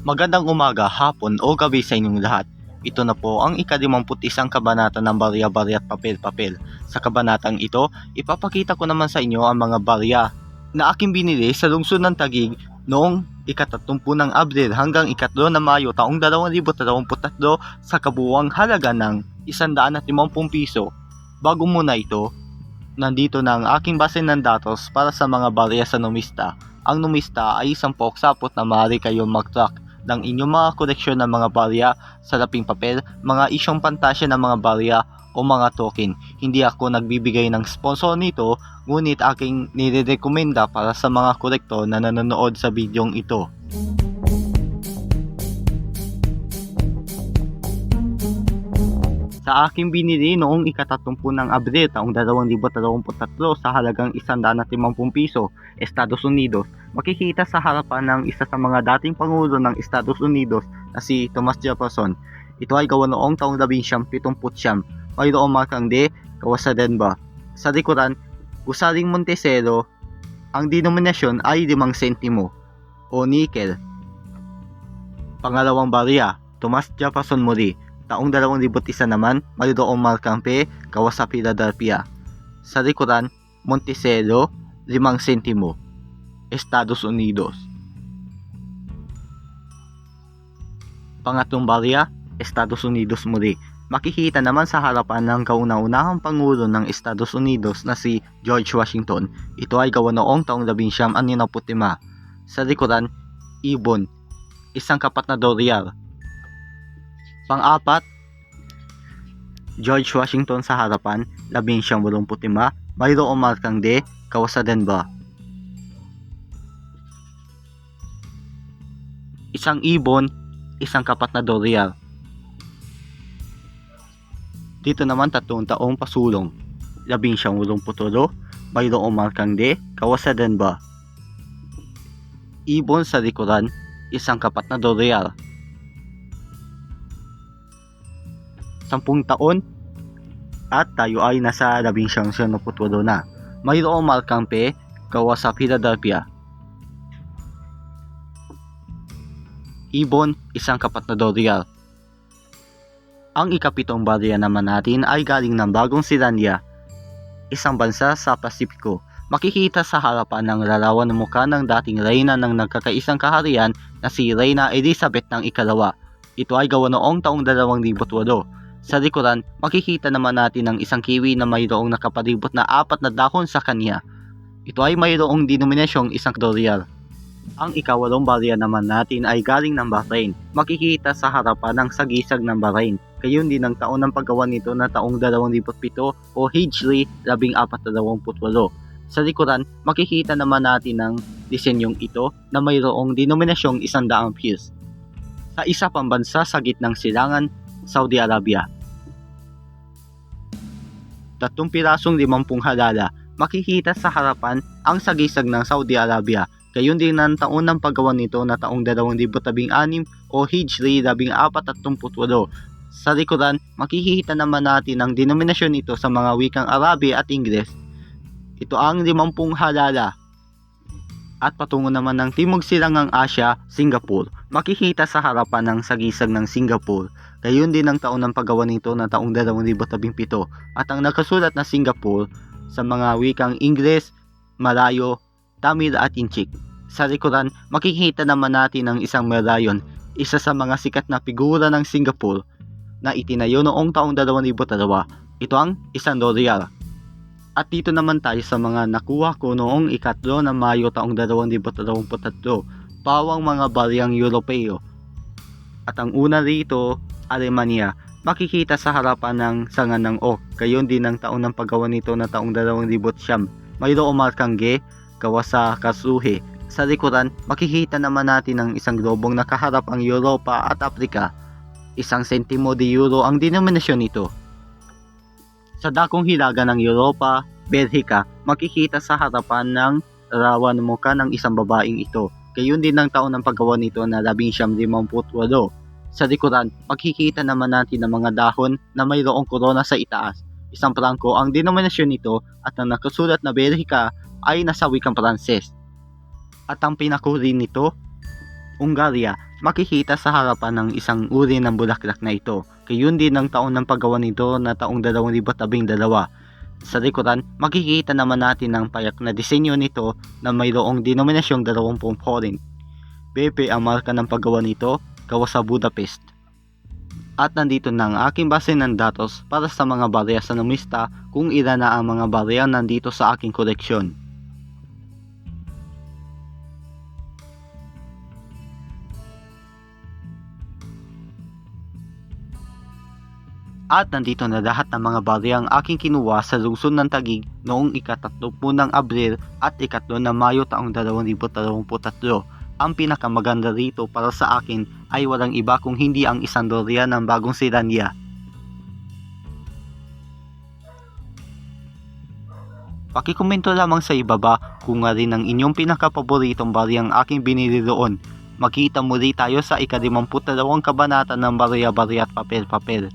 Magandang umaga, hapon o gabi sa inyong lahat. Ito na po ang ikadimamput isang kabanata ng Barya-Barya at Papel-Papel. Sa kabanatang ito, ipapakita ko naman sa inyo ang mga barya na aking binili sa lungsod ng Tagig noong ikatatumpu ng Abril hanggang ikatlo ng Mayo taong 2023 sa kabuwang halaga ng 150 piso. Bago muna ito, nandito na ang aking base ng datos para sa mga barya sa numista. Ang numista ay isang poksapot na maaari kayong mag-track ng inyong mga koleksyon ng mga barya, salaping papel, mga isyong pantasya ng mga barya o mga token. Hindi ako nagbibigay ng sponsor nito, ngunit aking nirerekomenda para sa mga kolektor na nanonood sa bidyong ito. Sa aking binili noong ikatatumpu ng Abril taong 2023 sa halagang 150 piso, Estados Unidos, makikita sa harapan ng isa sa mga dating Pangulo ng Estados Unidos na si Thomas Jefferson. Ito ay gawa noong taong 1970. Mayroong markang D, gawa sa likuran, Gusaling Montesero, ang denominasyon ay 5 sentimo o nickel. Pangalawang barya, Thomas Jefferson muli, taong 2001 naman, mayroong markang P, gawa sa Philadelphia. Sa likuran, Montecelo, 5 sentimo, Estados Unidos. Pangatlong barya, Estados Unidos muli. Makikita naman sa harapan ng kauna-unahang Pangulo ng Estados Unidos na si George Washington. Ito ay gawa noong taong 1965. Sa likuran, Ibon, isang kapat na dolyar. Pang-apat, George Washington sa harapan, 1985, mayroong markang D, gawa sa Denver. Isang ibon, isang kapat na dolyar. Dito naman tatlong taong pasulong. Labing siyang ulong putulo, mayroong markang D, gawa sa Denver. Ibon sa likuran, isang kapat na dolyar. Sampung taon at tayo ay nasa labing siyang putulo na. Mayroong markang P, gawa sa Philadelphia. Ibon, isang kapat na dolyar. Ang ikapitong barya naman natin ay galing ng Bagong Selandia, isang bansa sa Pasipiko. Makikita sa harapan ng larawan ng mukha ng dating reyna ng nagkakaisang kaharian na si Reyna Elizabeth ng ikalawa. Ito ay gawa noong taong 2008. Sa likuran, makikita naman natin ang isang kiwi na mayroong nakapalibot na apat na dahon sa kanya. Ito ay mayroong denominasyong isang dolyar. Ang ikawalong barya naman natin ay galing ng Bahrain. Makikita sa harapan ng sagisag ng Bahrain. Gayon din ang taon ng paggawa nito na taong 2007 o Hijri 1428. Sa likuran, makikita naman natin ang disenyong ito na mayroong denominasyong isandaang piece. Sa isa pang bansa sa gitnang silangan, Saudi Arabia. Tatlong pirasong limampung halala, makikita sa harapan ang sagisag ng Saudi Arabia Gayon din ang taon ng paggawa nito na taong 2016 o Hijri 1438. Sa likuran, makikita naman natin ang denominasyon nito sa mga wikang Arabi at Ingles. Ito ang 50 halala. At patungo naman ng Timog Silangang Asya, Singapore. Makikita sa harapan ng sagisag ng Singapore. Gayon din ang taon ng paggawa nito na taong 2017 at ang nakasulat na Singapore sa mga wikang Ingles, Malayo, Tamil at Inchik. Sa likuran, makikita naman natin ang isang medalyon, isa sa mga sikat na figura ng Singapore na itinayo noong taong 2002. Ito ang isang dolyar. At dito naman tayo sa mga nakuha ko noong ikatlo ng Mayo taong 2023, pawang mga baryang Europeo. At ang una rito, Alemania, makikita sa harapan ng sangan ng oak, gayon din ang taon ng paggawa nito na taong 2009. Mayroong markang G, gawa sa Kasuhe. Sa likuran, makikita naman natin ang isang globong nakaharap ang Europa at Afrika. Isang sentimo de euro ang denominasyon nito. Sa dakong hilaga ng Europa, Belgica, makikita sa harapan ng larawan ng mukha ng isang babaeng ito. Gayon din ang taon ng paggawa nito na 1958. Sa likuran, makikita naman natin ang mga dahon na mayroong korona sa itaas. Isang prangko ang denominasyon nito at ang nakasulat na Belgica ay nasa wikang Pranses. At ang pinakuli nito, Hungaria, makikita sa harapan ng isang uri ng bulaklak na ito. Kayun din ang taon ng paggawa nito na taong 2012. Sa likuran, makikita naman natin ang payak na disenyo nito na mayroong denominasyong 20 foreign. BP ang marka ng paggawa nito, gawa sa Budapest. At nandito na ang aking base ng datos para sa mga barya sa numista kung ilan na ang mga barya nandito sa aking koleksyon. At nandito na lahat ng mga baryang aking kinuha sa lungsod ng Tagig noong ikatatlo po ng Abril at ikatlo ng Mayo taong 2023. Ang pinakamaganda rito para sa akin ay walang iba kung hindi ang isang dorya ng bagong Sirania. Pakikomento lamang sa ibaba kung nga rin ang inyong pinakapaboritong baryang aking binili doon. Magkita muli tayo sa ikadimamput dalawang kabanata ng Barya-Barya at Papel-Papel.